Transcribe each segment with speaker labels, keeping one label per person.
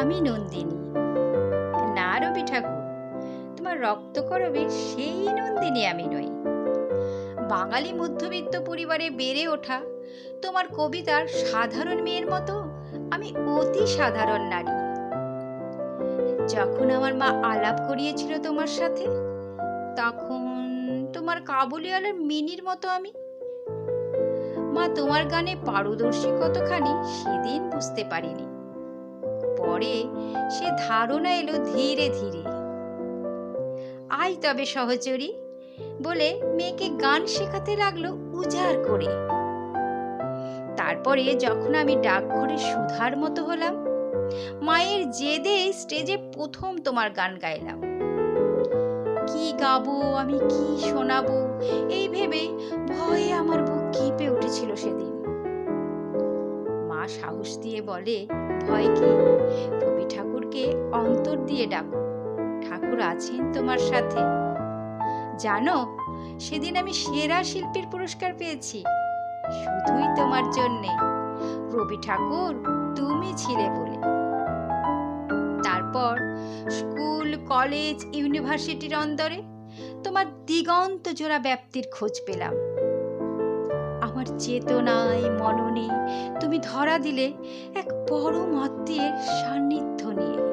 Speaker 1: আমি নন্দিনী। না রবি ঠাকুর, তোমার রক্তকরবে সেই নন্দিনী আমি নই। বাঙালি মধ্যবিত্ত পরিবারে বেড়ে ওঠা তোমার কবিতার সাধারণ মেয়ের মতো আমি অতি সাধারণ নারী। যখন আমার মা আলাপ করিয়েছিল তোমার সাথে, তখন তোমার কাবুলিওয়ালার মিনির মতো আমি। মা, তোমার গানে পারদর্শী কতখানি সেদিন বুঝতে পারিনি। পরে সে ধারণা এলো ধীরে ধীরে। আই তবে সহচরী। বলে মেয়েকে গান শেখাতে লাগল উজাড় করে। তারপরে যখন আমি ডাকঘরে সুধার মতো হলাম, মায়ের জেদে স্টেজে প্রথম তোমার গান গাইলাম। কি গাবো, আমি কি শোনাবো? এই ভেবে ভয়ে আমার বুক কেঁপে উঠেছিল সেদিন। মা সাহস দিয়ে বলে, ভয় কি? রবি ঠাকুরকে অন্তর দিয়ে ডাকো। ঠাকুর আছেন তোমার সাথে। জানো, সেদিন আমি সেরা শিল্পীর পুরস্কার পেয়েছি। শুধুই তোমার জন্যে। রবি ঠাকুর, তুমি ছিলে বলে। তারপর স্কুল, কলেজ, ইউনিভার্সিটির অন্দরে তোমার দিগন্ত জোড়া ব্যাপ্তির খোঁজ পেলাম। আমার চেতনায় মননে তুমি ধরা দিলে এক বড় মাতৃয়ের সান্নিধ্য নিয়ে।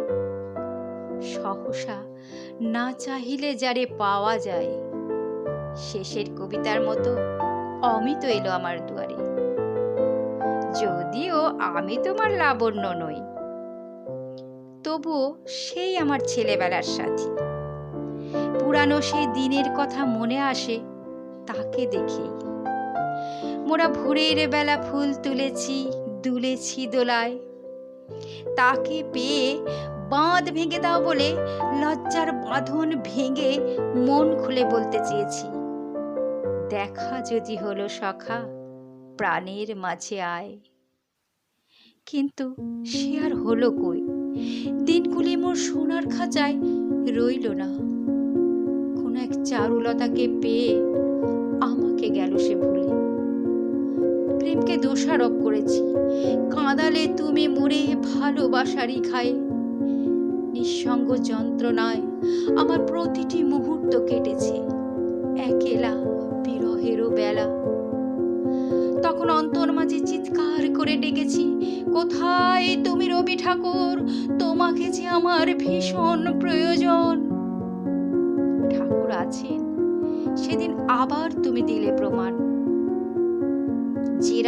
Speaker 1: সহসা না চাহিলে যারে পাওয়া যায়। শেষের কবিতার মতো অমিত এলো আমার দুয়ারে। যদিও আমি তোমার লাবণ্য নই, তবুও সেই আমার ছেলেবেলার সাথী। পুরানো সেই দিনের কথা মনে আসে তাকে দেখেই। মোরা ভোরের বেলা ফুল তুলেছি, দুলেছি দোলায়। তাকে পেয়ে বাঁধ ভেঙে দাও বলে লজ্জার বাঁধন ভেঙে মন খুলে বলতে চেয়েছি। দেখা যদি হলো সখা, প্রাণের মাঝে আয়। কিন্তু সে আর হলো কই? দিনগুলি মোর সোনার খাঁচায় রইল না। কোন এক চারুলতাকে পেয়ে আমাকে গেল সে ভুলে প্রেমকে দোষারোপ করেছি। কাঁদালে তুমি মরে ভালোবাসারই খায় নিঃসঙ্গ যন্ত্রণায় আমার প্রতিটি মুহূর্ত কেটেছে। একেলা বিরহেরও বেলা। তখন অন্তর মাঝে চিৎকার করে ডেকেছি, কোথায় তুমি রবি ঠাকুর? তোমাকে যে আমার ভীষণ প্রয়োজন। ঠাকুর আছেন। সেদিন আবার তুমি দিলে প্রমাণ।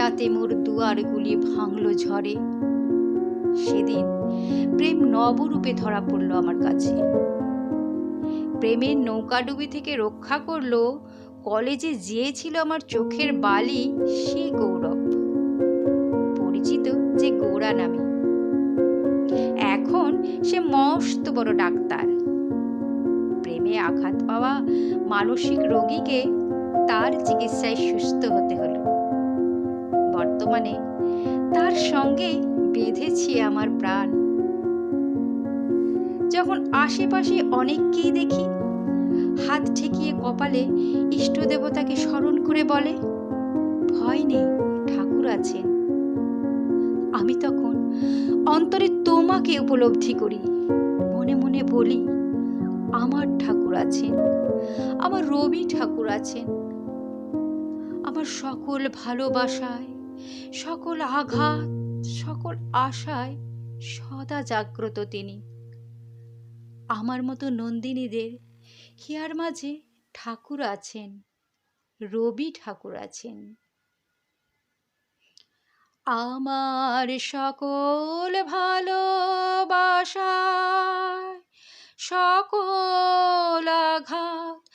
Speaker 1: রাতে মোর দুয়ারগুলি ভাঙলো ঝড়ে। সেদিন প্রেম নবরূপে ধরা পড়ল আমার কাছে। প্রেমের নৌকাডুবি থেকে রক্ষা করল, কলেজে যে ছিল আমার চোখের বালি, সে গৌরব। পরিচিত যে গৌরা নামে। এখন সে মস্ত বড় ডাক্তার। প্রেমে আঘাত পাওয়া মানসিক রোগীকে তার চিকিৎসায় সুস্থ হতে হলো। বর্তমানে তার সঙ্গে বেঁধেছি আমার প্রাণ। যখন আশেপাশে অনেককেই দেখি, হাত ঠেকিয়ে কপালে ইষ্ট দেবতাকে স্মরণ করে বলে, ভয় নেই, ঠাকুর আছেন। আমি তখন অন্তরে তোমাকে উপলব্ধি করি। মনে মনে বলি, আমার ঠাকুর আছেন, আমার রবি ঠাকুর আছেন। আমার সকল ভালোবাসায় সকল আঘাত, সকল আশায় সদা জাগ্রত তিনি। আমার মতো নন্দিনীদের হিয়ার মাঝে ঠাকুর আছেন, রবি ঠাকুর আছেন। আমার সকল ভালোবাসায় সকল আঘাত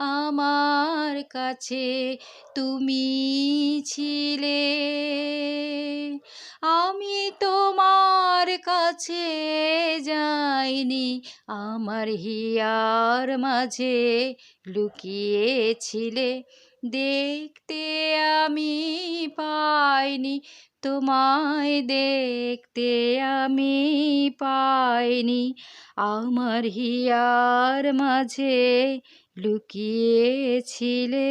Speaker 1: আমার কাছে তুমি ছিলে। আমি তোমার কাছে যাইনি, আমার হিয়ার মাঝে লুকিয়েছিলে। দেখতে আমি পাইনি, তোমায় দেখতে আমি পাইনি, আমার হিয়ার মাঝে লুকিয়েছিলে